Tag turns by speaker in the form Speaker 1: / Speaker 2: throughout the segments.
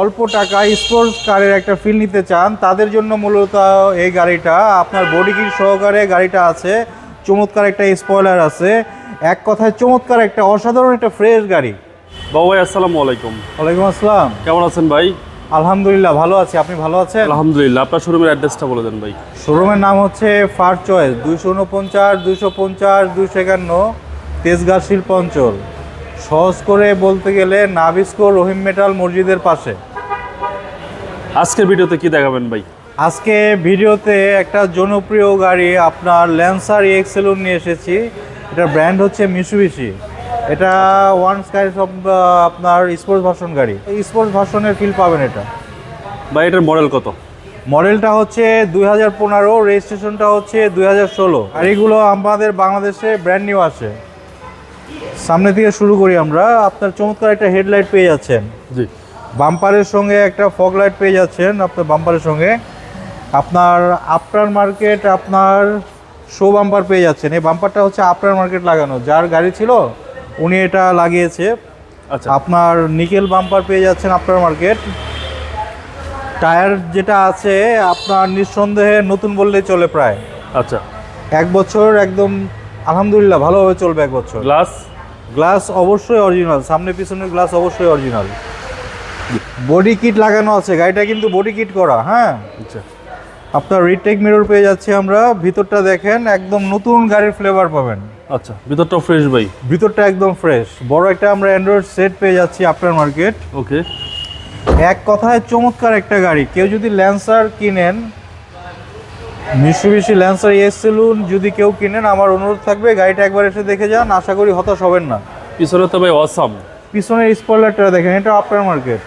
Speaker 1: অল্প টাকা স্পোর্টস কারের একটা ফিল নিতে চান তাদের জন্য মূলত এই গাড়িটা। আপনার বডি কিট সহকারে গাড়িটা আছে। চমৎকার একটা স্পয়লার আছে। এক কথায় চমৎকার একটা অসাধারণ একটা ফ্রেশ গাড়ি।
Speaker 2: বাবু ভাই আসসালামু আলাইকুম।
Speaker 1: ওয়ালাইকুম আসসালাম।
Speaker 2: কেমন আছেন ভাই?
Speaker 1: আলহামদুলিল্লাহ ভালো আছি। আপনি ভালো আছেন?
Speaker 2: আলহামদুলিল্লাহ আপনার শোরুমের অ্যাড্রেসটা বলে দেন ভাই।
Speaker 1: শোরুমের নাম হচ্ছে ফার চয়েস দুইশো উনপঞ্চাশ দুইশো পঞ্চাশ দুইশো একান্ন তেজগাঁ শিল্প অঞ্চল সহজ করে বলতে গেলে নাবিস্কো রহিম মেটাল মসজিদের পাশে।
Speaker 2: আজকের ভিডিওতে কি দেখাবেন ভাই?
Speaker 1: আজকে ভিডিওতে একটা জনপ্রিয় গাড়ি আপনার ল্যান্সার এক্সেলুন নিয়ে এসেছি। এটা ব্র্যান্ড হচ্ছে মিসুবিশি এটা ওয়ান স্কাই সব আপনার স্পোর্টস ভার্সন গাড়ি। স্পোর্টস ভার্সনের ফিল পাবেন এটা।
Speaker 2: ভাই এটার মডেল কত?
Speaker 1: মডেলটা হচ্ছে দুই হাজার পনেরো রেজিস্ট্রেশনটা হচ্ছে দুই হাজার ষোলো। গাড়িগুলো আমাদের বাংলাদেশে ব্র্যান্ড নিউ আছে। সামনে থেকে শুরু করি আমরা। আপনার চমৎকার একটা হেডলাইট পেয়ে যাচ্ছেন।
Speaker 2: জি।
Speaker 1: বাম্পারের সঙ্গে একটা ফগ লাইট পেয়ে যাচ্ছেন আপনার বাম্পারের সঙ্গে। আপনার আফটার মার্কেট আপনার শো বাম্পার পেয়ে যাচ্ছেন। এই বাম্পারটা হচ্ছে আফটার মার্কেট লাগানো। যার গাড়ি ছিল উনি এটা লাগিয়েছে।
Speaker 2: আচ্ছা।
Speaker 1: আপনার নিকেল বাম্পার পেয়ে যাচ্ছেন আফটার মার্কেট। টায়ার যেটা আছে আপনার নিঃসন্দেহে নতুন বললেই চলে প্রায়।
Speaker 2: আচ্ছা।
Speaker 1: এক বছর একদম আলহামদুলিল্লাহ ভালোভাবে চলবে এক বছর।
Speaker 2: গ্লাস?
Speaker 1: গ্লাস অবশ্যই অরিজিনাল। সামনে পিছনের গ্লাস অবশ্যই অরিজিনাল। বডি কিট লাগানো আছে গাড়িটা কিন্তু বডি কিট করা হ্যাঁ?
Speaker 2: আচ্ছা।
Speaker 1: আপনার রিটেক মিরর পেয়ে যাচ্ছি আমরা ভিতরটা দেখেন একদম নতুন গাড়ির ফ্লেভার পাবেন।
Speaker 2: আচ্ছা ভিতরটা ফ্রেশ ভাই?
Speaker 1: ভিতরটা একদম ফ্রেশ বড় একটা আমরা অ্যান্ড্রয়েড সেট পেয়ে যাচ্ছি আপনার মার্কেট
Speaker 2: ওকে।
Speaker 1: এক কথায় চমৎকার একটা গাড়ি। কেউ যদি ল্যান্সার কিনেন মিশুবিশি ল্যান্সার এস সেলুন যদি কেউ কিনেন আমার অনুরোধ থাকবে গাড়িটা একবার এসে দেখে যান আশা করি হতাশ হবেন না।
Speaker 2: পিছনে তো ভাই অসাম
Speaker 1: পিছনের স্পয়লারটা দেখেন এটা আপনার মার্কেট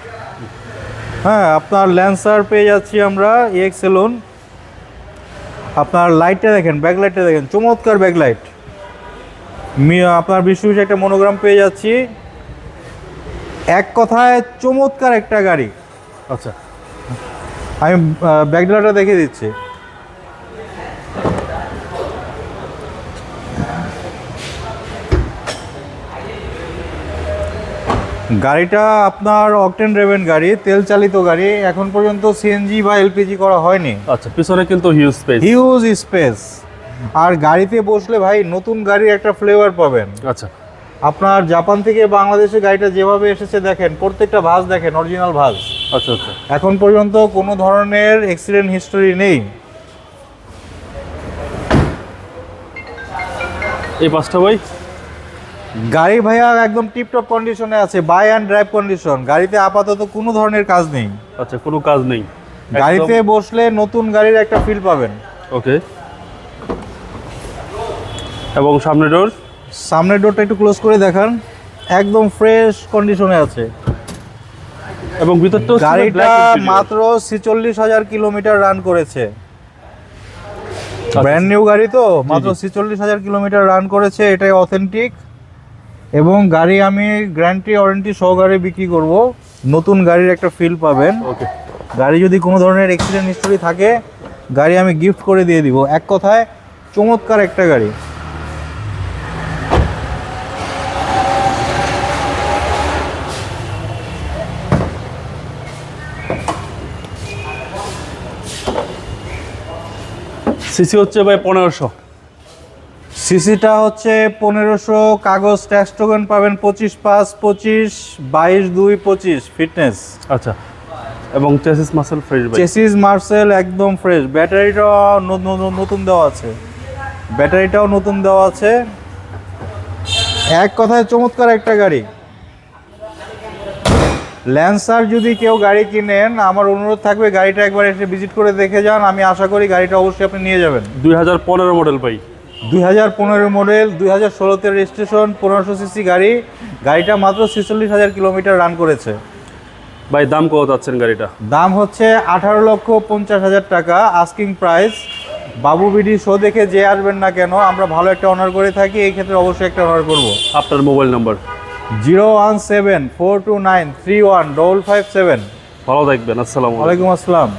Speaker 1: হ্যাঁ আপনার ল্যান্সার পেয়ে যাচ্ছি আমরা এক্স সেলুন আপনার লাইটটা দেখেন ব্যাকলাইটটা দেখেন, চমৎকার ব্যাকলাইট আপনার বিশ্ববিশ একটা মনোগ্রাম পেয়ে যাচ্ছি। এক কথায় চমৎকার একটা গাড়ি।
Speaker 2: আচ্ছা
Speaker 1: আমি ব্যাকডেলাটা দেখে দিচ্ছি। গাড়িটা আপনার অকটেন রেভেন গাড়ি তেল চালিত গাড়ি। এখন পর্যন্ত সিএনজি বা এলপিজি করা হয়নি।
Speaker 2: আচ্ছা পিছনে কিন্তু হিউজ স্পেস
Speaker 1: হিউজ স্পেস আর গাড়িতে বসলে ভাই নতুন গাড়ির একটা ফ্লেভার পাবেন।
Speaker 2: আচ্ছা।
Speaker 1: আপনার জাপান থেকে বাংলাদেশে গাড়িটা যেভাবে এসেছে দেখেন প্রত্যেকটা ভাঁজ দেখেন অরিজিনাল ভাঁজ।
Speaker 2: আচ্ছা আচ্ছা।
Speaker 1: এখন পর্যন্ত কোনো ধরনের অ্যাক্সিডেন্ট হিস্টোরি নেই।
Speaker 2: এই পাঁচটা ভাই?
Speaker 1: গাড়ি ভাইয়া একদম টিপটপ কন্ডিশনে আছে বাই অ্যান্ড ড্রাইভ কন্ডিশন গাড়িতে আপাতত কোনো ধরনের কাজ নেই।
Speaker 2: আচ্ছা কোনো কাজ নেই।
Speaker 1: গাড়িতে বসলে নতুন গাড়ির একটা ফিল পাবেন।
Speaker 2: ওকে এবং সামনে ডোর
Speaker 1: সামনের ডোরটা একটু ক্লোজ করে দেখান। একদম ফ্রেশ কন্ডিশনে আছে।
Speaker 2: এবং ভিতরটাও ছিল
Speaker 1: গাড়িটা মাত্র ছিচল্লিশ হাজার কিলোমিটার রান করেছে।
Speaker 2: আচ্ছা,
Speaker 1: ব্র্যান্ড নিউ গাড়ি তো মাত্র ছিচল্লিশ হাজার কিলোমিটার রান করেছে এটাই অথেন্টিক এবং গাড়ি আমি গ্যারান্টি ওয়ারেন্টি সহকারে বিক্রি করব। নতুন গাড়ির একটা ফিল পাবেন।
Speaker 2: ওকে
Speaker 1: গাড়ি যদি কোনো ধরনের অ্যাক্সিডেন্ট হিস্টোরি থাকে গাড়ি আমি গিফট করে দিয়ে দিব। এক কথায় চমৎকার একটা গাড়ি।
Speaker 2: সিসি হচ্ছে ভাই পনেরোশো।
Speaker 1: সিসিটা হচ্ছে পনেরোশো কাগজ ট্যাক্স টোকেন পাবেন পঁচিশ পাঁচ পঁচিশ বাইশ দুই পঁচিশ ফিটনেস
Speaker 2: আচ্ছা। এবং চেসিস মাসেল ফ্রেশ
Speaker 1: চেসিস মার্সেল একদম ফ্রেশ ন- নতুন দেওয়া আছে। ব্যাটারিটাও নতুন দেওয়া আছে। এক কথায় চমৎকার একটা গাড়ি। ল্যান্সার যদি কেউ গাড়ি কিনেন আমার অনুরোধ থাকবে গাড়িটা একবার এসে ভিজিট করে দেখে যান। আমি আশা করি গাড়িটা অবশ্যই আপনি নিয়ে যাবেন।
Speaker 2: দুই হাজার পনেরো মডেল ভাই
Speaker 1: দুই হাজার পনেরো মডেল দুই হাজার ষোলোতে রেজিস্ট্রেশন পনেরোশো সিসি গাড়ি। গাড়িটা মাত্র ছেচল্লিশ হাজার কিলোমিটার রান করেছে।
Speaker 2: ভাই দাম কত যাচ্ছেন গাড়িটা?
Speaker 1: দাম হচ্ছে আঠারো লক্ষ পঞ্চাশ হাজার টাকা asking price Babu BD show দেখে যে আসবেন না কেন আমরা ভালো একটা অনার করে থাকি এই ক্ষেত্রে অবশ্যই একটা অনার করব।
Speaker 2: আপনার mobile number
Speaker 1: zero one seven four two nine three one double five seven
Speaker 2: ভালো থাকবেন আসসালামু আলাইকুম।
Speaker 1: ওয়ালাইকুম আসসালাম।